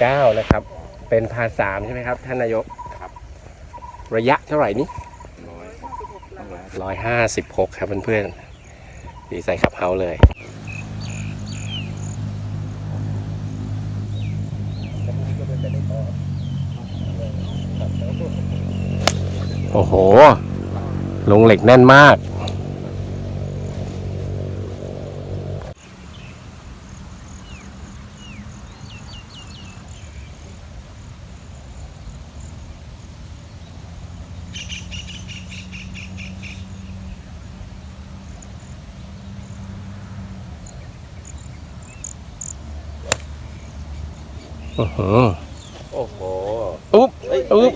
เก้านะครับ เป็นพาสามใช่ไหมครับ ท่านนายกครับ ระยะเท่าไหร่นี้ร้อยต้องร้อยร้อยห้าสิบหกครับเพื่อนๆดีใส่ขับเฮาเลยโอ้โหลงเหล็กแน่นมาก อื้อหือโอ้โหอุ๊บอุ๊บ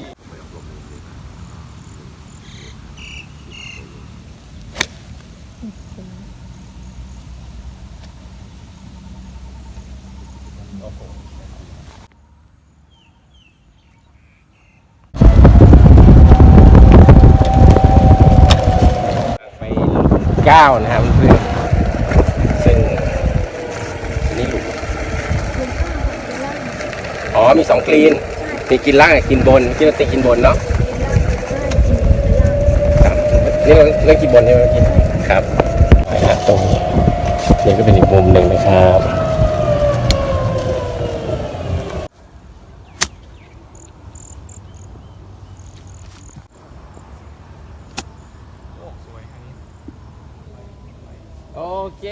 ไปเก้านะครับเพื่อนๆซึ่งอันนี่หลุม อ๋อมีสองกรีนมีกินล่างกับกินบนกินติกินบนเนาะครับนี่เราเลือกกินบนใช่ไหมกินครับไปครับตรงนี้นี่ก็เป็นอีกมุมหนึ่งนะครับโอเค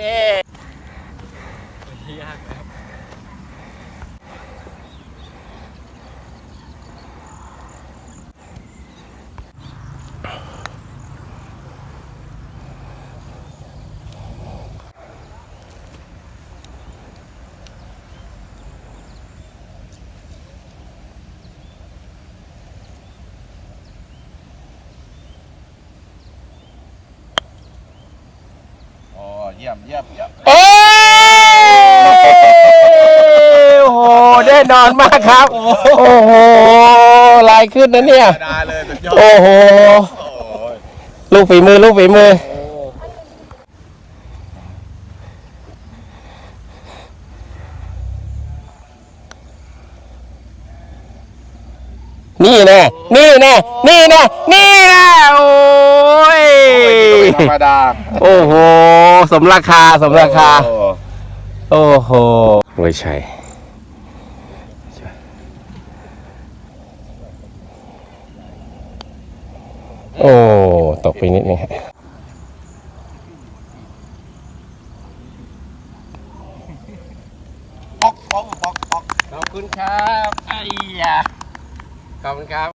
ยากครับ เยี่ยมเยี่ยมเยี่ยมโอ้โอ้โหแน่นอนมากครับ โอ้โหลายขึ้นนะเนี่ยได้เลยสุดยอดโอ้โห โอ้ยลูกฝีมือ ลูกฝีมือโอ้นี่แน่นี่แน่นี่แน่นี่แน่โอ้ย ธรรมดาโอ้โห สมราคาสมราคา โอ้โอ้โหรวยชัยโอ้ ตกไปนิดนึงฮะป๊อกป๊อกป๊อกป๊อกขอบคุณครับไอ้ยาขอบคุณครับ